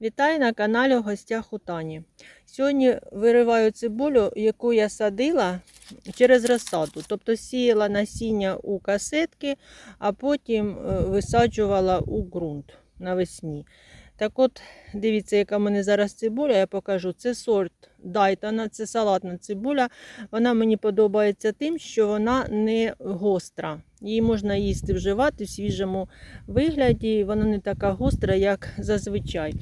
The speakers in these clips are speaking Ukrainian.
Вітаю на каналі в гостях у Тані. Сьогодні вириваю цибулю, яку я садила через розсаду. Тобто сіяла насіння у касетки, а потім е, висаджувала у ґрунт навесні. Так от, дивіться, яка в мене зараз цибуля, я покажу. Це сорт Дайтона, це салатна цибуля. Вона мені подобається тим, що вона не гостра. Її можна їсти вживати в свіжому вигляді. Вона не така гостра, як зазвичай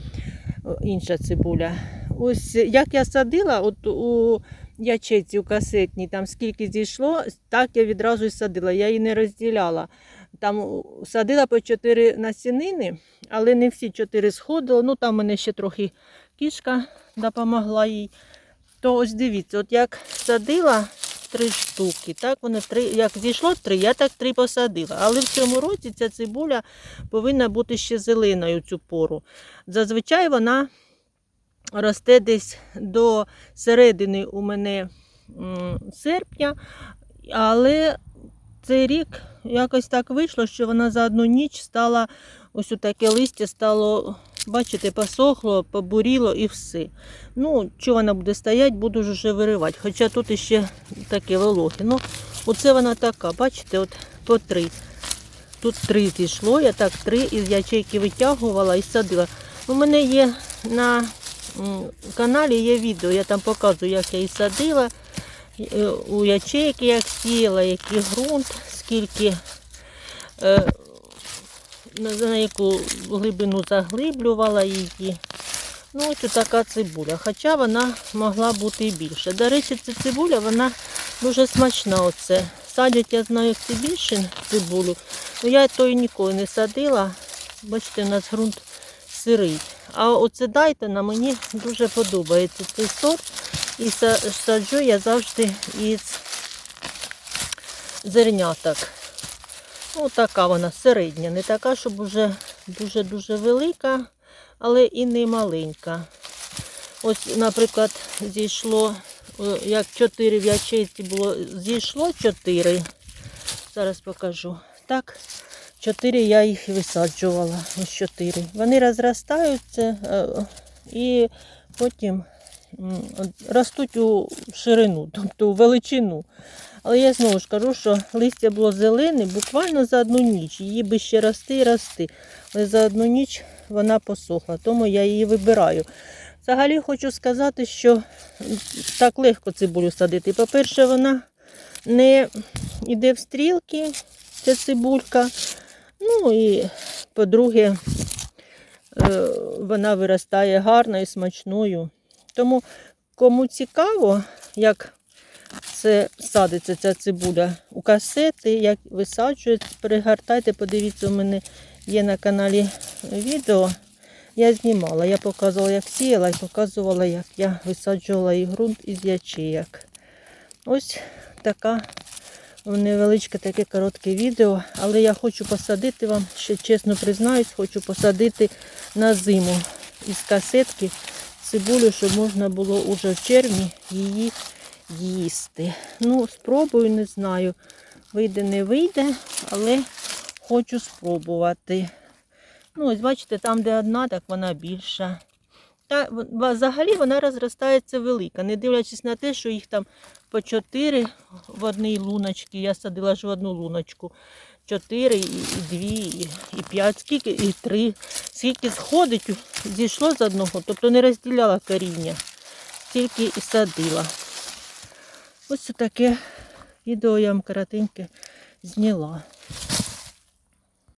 інша цибуля. Ось як я садила, от у ячейці, у касетній, там скільки зійшло, так я відразу і садила. Я її не розділяла. Там садила по 4 насінини, але не всі 4 сходили. Ну там мене ще трохи кішка допомогла їй. То ось дивіться, от як садила три штуки, так вони три, як зійшло три, я так три посадила. Але в цьому році ця цибуля повинна бути ще зеленою цю пору. Зазвичай вона росте десь до середини у мене серпня, але цей рік якось так вийшло, що вона за одну ніч стала, ось таке листя стало, бачите, посохло, побуріло і все. Ну, що вона буде стояти, буду вже виривати. Хоча тут іще таке вологе. Ну, оце вона така, бачите, от по три. Тут три зійшло, я так три із ячейки витягувала і садила. У мене є на каналі є відео, я там показую, як я її садила. Е, У ячейки як сіяла, який ґрунт, скільки е, на, на яку глибину заглиблювала її. Ну, ось така цибуля. Хоча вона могла бути і більше. До речі, ця цибуля вона дуже смачна. Оце. Садять, я знаю, це більше цибулю. Ну, я тої ніколи не садила. Бачите, у нас ґрунт сирий. А оце дайте на мені дуже подобається цей сорт. І саджу я завжди із зерняток. Ну, така вона середня, не така, щоб вже дуже-дуже велика, але і не маленька. Ось, наприклад, зійшло, е, як 4 в ячейці було, зійшло 4. Зараз покажу. Так, 4 я їх висаджувала. Ось 4. Вони розростаються е, і потім ростуть у ширину, тобто у величину. Але я знову ж кажу, що листя було зелене буквально за одну ніч. Її би ще рости і рости. Але за одну ніч вона посохла, тому я її вибираю. Взагалі хочу сказати, що так легко цибулю садити. По-перше, вона не йде в стрілки, ця цибулька. Ну і по-друге, е, вона виростає гарно і смачною. Тому кому цікаво, як це садиться ця цибуля у касети, як висаджують, перегортайте, подивіться, у мене є на каналі відео. Я знімала, я показувала, як сіяла і показувала, як я висаджувала і ґрунт із ячеяк. Ось така невеличке таке коротке відео, але я хочу посадити вам, ще чесно признаюсь, хочу посадити на зиму із касетки цибулю, щоб можна було уже в червні її їсти. Ну, спробую, не знаю. Вийде, не вийде, але хочу спробувати. Ну, ось бачите, там, де одна, так вона більша. Та взагалі вона розростається велика, не дивлячись на те, що їх там по чотири в одній луночці. Я садила ж в одну луночку. Чотири, і і дві, і, і п'ять, скільки, і три. Скільки сходить, зійшло з одного, тобто не розділяла коріння, тільки і садила. Ось таке відео я вам коротеньке зняла.